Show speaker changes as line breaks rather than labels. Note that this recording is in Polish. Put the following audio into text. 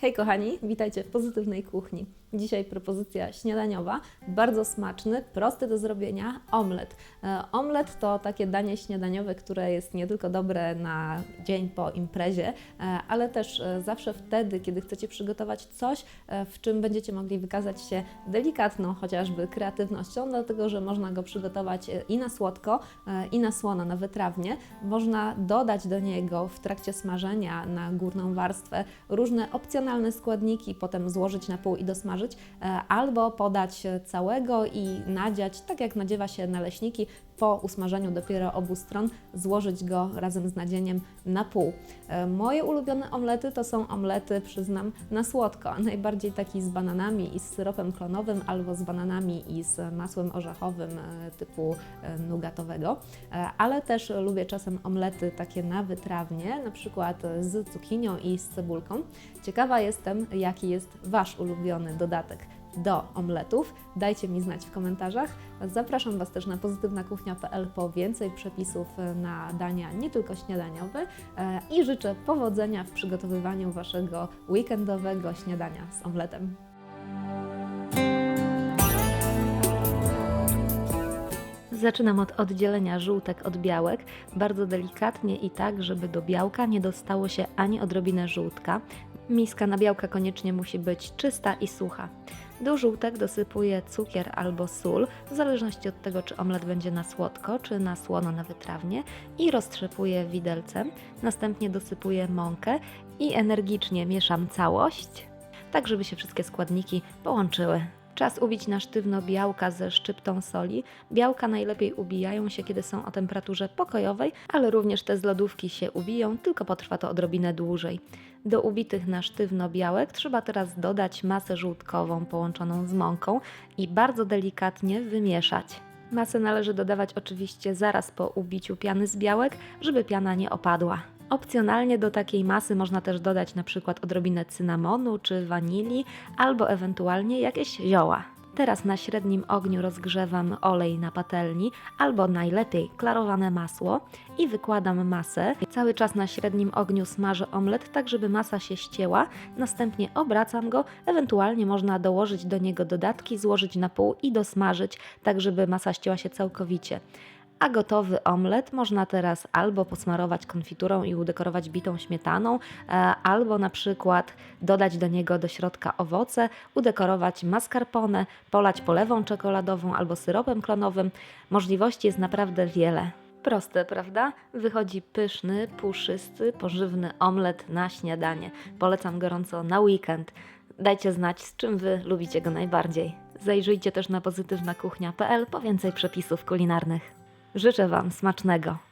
Hej kochani, witajcie w Pozytywnej Kuchni. Dzisiaj propozycja śniadaniowa, bardzo smaczny, prosty do zrobienia omlet. E, Omlet to takie danie śniadaniowe, które jest nie tylko dobre na dzień po imprezie, e, ale też e, zawsze wtedy, kiedy chcecie przygotować coś, w czym będziecie mogli wykazać się delikatną chociażby kreatywnością, dlatego że można go przygotować i na słodko, i na słono, na wytrawnie. Można dodać do niego w trakcie smażenia na górną warstwę różne opcjonalne składniki, potem złożyć na pół i dosmażyć, e, albo podać całego i nadziać, tak jak nadziewa się naleśniki, po usmażeniu dopiero obu stron, złożyć go razem z nadzieniem na pół. E, Moje ulubione omlety to są omlety, przyznam, na słodko. Najbardziej taki z bananami i z syropem klonowym, albo z bananami i z masłem orzechowym e, typu e, nugatowego. Ale też lubię czasem omlety takie na wytrawnie, na przykład z cukinią i z cebulką. Ciekawa jestem, jaki jest Wasz ulubiony dodatek do omletów. Dajcie mi znać w komentarzach. Zapraszam Was też na pozytywnakuchnia.pl po więcej przepisów na dania nie tylko śniadaniowe e, i życzę powodzenia w przygotowywaniu Waszego weekendowego śniadania z omletem. Zaczynam od oddzielenia żółtek od białek, bardzo delikatnie i tak, żeby do białka nie dostało się ani odrobinę żółtka. Miska na białka koniecznie musi być czysta i sucha. Do żółtek dosypuję cukier albo sól, w zależności od tego, czy omlet będzie na słodko, czy na słono na wytrawnie i roztrzepuję widelcem. Następnie dosypuję mąkę i energicznie mieszam całość, tak żeby się wszystkie składniki połączyły. Czas ubić na sztywno białka ze szczyptą soli. Białka najlepiej ubijają się, kiedy są o temperaturze pokojowej, ale również te z lodówki się ubiją, tylko potrwa to odrobinę dłużej. Do ubitych na sztywno białek trzeba teraz dodać masę żółtkową połączoną z mąką i bardzo delikatnie wymieszać. Masę należy dodawać oczywiście zaraz po ubiciu piany z białek, żeby piana nie opadła. Opcjonalnie do takiej masy można też dodać na przykład odrobinę cynamonu czy wanilii, albo ewentualnie jakieś zioła. Teraz na średnim ogniu rozgrzewam olej na patelni, albo najlepiej klarowane masło i wykładam masę. Cały czas na średnim ogniu smażę omlet, tak żeby masa się ścięła. Następnie obracam go, ewentualnie można dołożyć do niego dodatki, złożyć na pół i dosmażyć, tak żeby masa ścięła się całkowicie. A gotowy omlet można teraz albo posmarować konfiturą i udekorować bitą śmietaną, e, albo na przykład dodać do niego do środka owoce, udekorować mascarpone, polać polewą czekoladową albo syropem klonowym. Możliwości jest naprawdę wiele. Proste, prawda? Wychodzi pyszny, puszysty, pożywny omlet na śniadanie. Polecam gorąco na weekend. Dajcie znać, z czym Wy lubicie go najbardziej. Zajrzyjcie też na pozytywnakuchnia.pl po więcej przepisów kulinarnych. Życzę Wam smacznego.